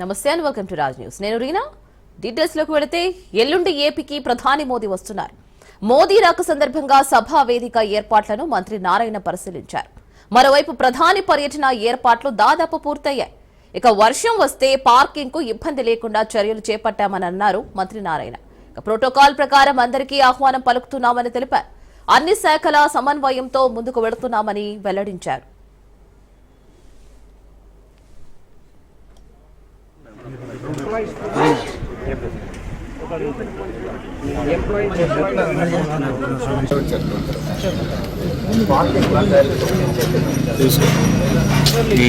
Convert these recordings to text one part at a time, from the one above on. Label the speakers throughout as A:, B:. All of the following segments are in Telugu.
A: నమస్తే and welcome to Raj news నేను రీనా. డీటెయిల్స్లోకి వెళితే ఎల్లుండి ఏపీకి ప్రధాని మోదీ వస్తున్నారు. మోదీ రాక సందర్భంగా సభా వేదిక ఏర్పాట్లను మంత్రి నారాయణ పరిశీలించారు. మరోవైపు ప్రధాని పర్యటన ఏర్పాట్లు దాదాపు పూర్తయ్యాయి. ఇక వర్షం వస్తే పార్కింగ్కు ఇబ్బంది లేకుండా చర్యలు చేపట్టామని అన్నారు మంత్రి నారాయణ. ప్రోటోకాల్ ప్రకారం అందరికీ ఆహ్వానం పలుకుతున్నామని తెలిపారు. అన్ని శాఖల సమన్వయంతో ముందుకు వెళుతున్నామని వెల్లడించారు.
B: ఈ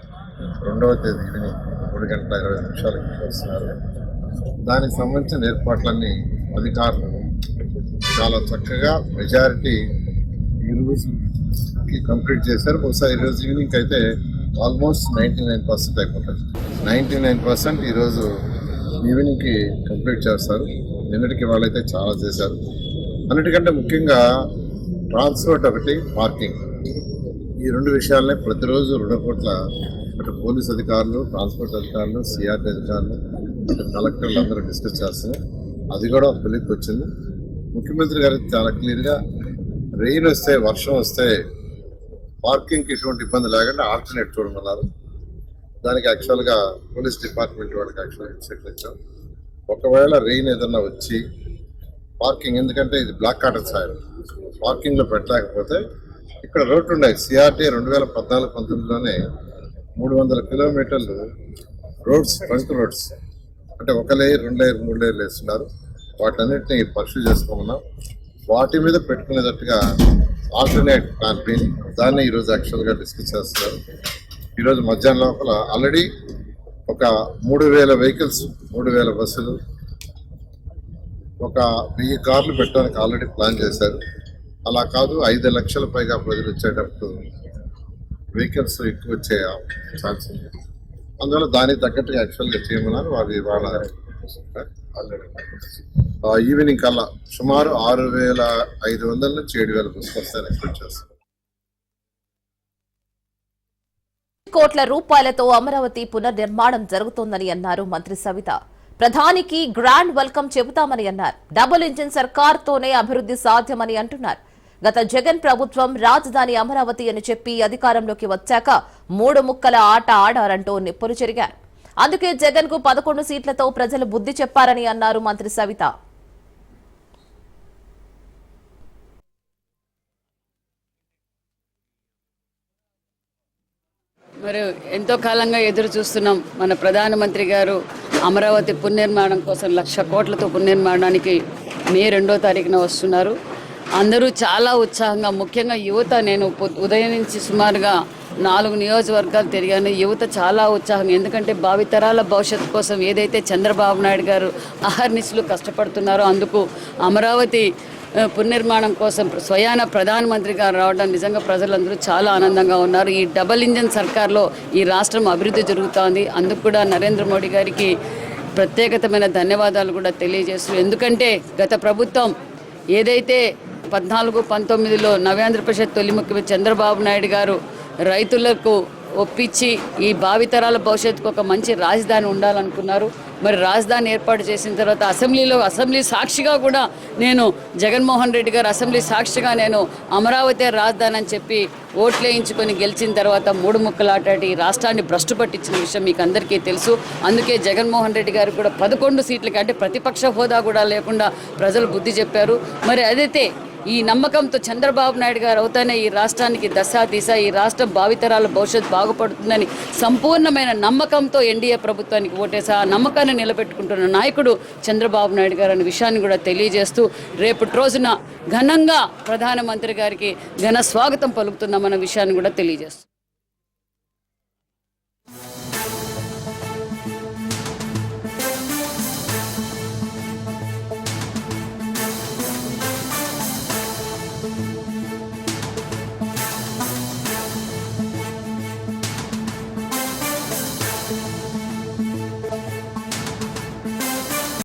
C: రెండవ తేదీ ఈవినింగ్ మూడు గంటల ఇరవై నిమిషాలకు వస్తున్నారు. దానికి సంబంధించిన ఏర్పాట్లన్నీ అధికారులు చాలా చక్కగా మెజారిటీ ఈ రోజుకి కంప్లీట్ చేశారు. బహుశా ఈరోజు ఈవినింగ్ అయితే ఆల్మోస్ట్ నైంటీ నైన్ పర్సెంట్ అయిపోతుంది నైంటీ నైన్ పర్సెంట్ ఈరోజు ఈవినింగ్కి కంప్లీట్ చేస్తారు. నిన్నటికి వాళ్ళైతే చాలా చేశారు. అన్నిటికంటే ముఖ్యంగా ట్రాన్స్పోర్ట్ ఒకటి పార్కింగ్ ఈ రెండు విషయాలనే ప్రతిరోజు రెండు కోట్ల అటు పోలీస్ అధికారులు ట్రాన్స్పోర్ట్ అధికారులు సిఆర్టీ అధికారులు అటు కలెక్టర్లు అందరూ డిస్కస్ చేస్తున్నారు. అది కూడా ఒక వచ్చింది. ముఖ్యమంత్రి గారు చాలా క్లియర్గా రెయిన్ వస్తే వర్షం వస్తే పార్కింగ్కి ఎటువంటి ఇబ్బంది లేకుండా ఆల్టర్నేట్ చూడమన్నారు. దానికి యాక్చువల్గా పోలీస్ డిపార్ట్మెంట్ వాళ్ళకి యాక్చువల్గా ఇన్స్ట్రక్షన్ ఇచ్చాం. ఒకవేళ రెయిన్ ఏదన్నా వచ్చి పార్కింగ్ ఎందుకంటే ఇది బ్లాక్ కాటన్ సాయం పార్కింగ్లో పెట్టలేకపోతే ఇక్కడ రోడ్లు ఉన్నాయి. సిఆర్టీ రెండు వేల పద్నాలుగు పంతొమ్మిదిలోనే మూడు వందల కిలోమీటర్లు రోడ్స్ ట్రంక్ రోడ్స్. అంటే ఒక లేయర్ రెండు లేయర్ మూడు లేయర్లు వేస్తున్నారు. వాటన్నిటిని పరిశీలి చేసుకోమన్నాం వాటి మీద పెట్టుకునేటట్టుగా ఆల్టర్నేట్ ప్లాన్ బి. దాన్ని ఈరోజు యాక్చువల్గా డిస్కస్ చేస్తున్నారు. ఈరోజు మధ్యాహ్నం లోపల ఆల్రెడీ ఒక మూడు వేల వెహికల్స్ మూడు వేల బస్సులు ఒక వెయ్యి కార్లు పెట్టడానికి ఆల్రెడీ ప్లాన్ చేశారు. అలా కాదు ఐదు లక్షల పైగా ప్రజలు వచ్చేటప్పుడు వెహికల్స్ ఎక్కువ వచ్చే ఛాన్స్ ఉంది అందువల్ల దానికి తగ్గట్టుగా యాక్చువల్గా చేయమన్నారు వారి వాళ్ళ ఈవినింగ్ కల్లా సుమారు ఆరు వేల ఐదు వందల నుంచి ఏడు వేల పుస్తకాలు ఎక్స్పెక్ట్ చేస్తాం.
A: కోట్ల రూపాయలతో అమరావతి పునర్నిర్మాణం జరుగుతోందని అన్నారు మంత్రి సవిత. ప్రధానికి గ్రాండ్ వెల్కమ్ చెబుతామని అన్నారు. డబుల్ ఇంజిన్ సర్కార్తోనే అభివృద్ధి సాధ్యమని అంటున్నారు. గత జగన్ ప్రభుత్వం రాజధాని అమరావతి అని చెప్పి అధికారంలోకి వచ్చాక మూడు ముక్కల ఆట ఆడారంటూ నిప్పులు చెరిగారు. అందుకే జగన్కు పదకొండు సీట్లతో ప్రజలు బుద్ధి చెప్పారని అన్నారు మంత్రి సవిత.
D: మరి ఎంతో కాలంగా ఎదురు చూస్తున్నాం మన ప్రధానమంత్రి గారు అమరావతి పునర్నిర్మాణం కోసం లక్ష కోట్లతో పునర్నిర్మాణానికి మే రెండో తారీఖున వస్తున్నారు. అందరూ చాలా ఉత్సాహంగా ముఖ్యంగా యువత. నేను ఉదయం నుంచి సుమారుగా నాలుగు నియోజకవర్గాలు తిరిగాను. యువత చాలా ఉత్సాహంగా ఎందుకంటే భావితరాల భవిష్యత్తు కోసం ఏదైతే చంద్రబాబు నాయుడు గారు అహర్నిశలు కష్టపడుతున్నారో అందుకు అమరావతి పునర్నిర్మాణం కోసం స్వయాన ప్రధానమంత్రి గారు రావడం నిజంగా ప్రజలందరూ చాలా ఆనందంగా ఉన్నారు. ఈ డబల్ ఇంజన్ సర్కార్లో ఈ రాష్ట్రం అభివృద్ధి జరుగుతోంది. అందుకు కూడా నరేంద్ర మోడీ గారికి ప్రత్యేకతమైన ధన్యవాదాలు కూడా తెలియజేస్తూ ఎందుకంటే గత ప్రభుత్వం ఏదైతే పద్నాలుగు పంతొమ్మిదిలో నవ్యాంధ్రప్రదేశ్ తొలి ముఖ్యమంత్రి చంద్రబాబు నాయుడు గారు రైతులకు ఒప్పించి ఈ భావితరాల భవిష్యత్తుకు ఒక మంచి రాజధాని ఉండాలనుకున్నారు. మరి రాజధాని ఏర్పాటు చేసిన తర్వాత అసెంబ్లీలో అసెంబ్లీ సాక్షిగా కూడా నేను జగన్మోహన్ రెడ్డి గారు అసెంబ్లీ సాక్షిగా నేను అమరావతి రాజధాని అని చెప్పి ఓట్లు వేయించుకొని గెలిచిన తర్వాత మూడు ముక్కలాటాడి ఈ రాష్ట్రాన్ని భ్రష్టు పట్టించిన విషయం మీకు అందరికీ తెలుసు. అందుకే జగన్మోహన్ రెడ్డి గారు కూడా పదకొండు సీట్లకి అంటే ప్రతిపక్ష హోదా కూడా లేకుండా ప్రజలు బుద్ధి చెప్పారు. మరి అదైతే ఈ నమ్మకంతో చంద్రబాబు నాయుడు గారు అవుతానే ఈ రాష్ట్రానికి దశ దిశ ఈ రాష్ట్రం భావితరాల భవిష్యత్తు బాగుపడుతుందని సంపూర్ణమైన నమ్మకంతో ఎన్డీఏ ప్రభుత్వానికి ఓటేసా ఆ నమ్మకాన్ని నిలబెట్టుకుంటున్న నాయకుడు చంద్రబాబు నాయుడు గారు అనే విషయాన్ని కూడా తెలియజేస్తూ రేపటి రోజున ఘనంగా ప్రధానమంత్రి గారికి ఘన స్వాగతం పలుకుతున్నామన్న విషయాన్ని కూడా తెలియజేస్తూ Música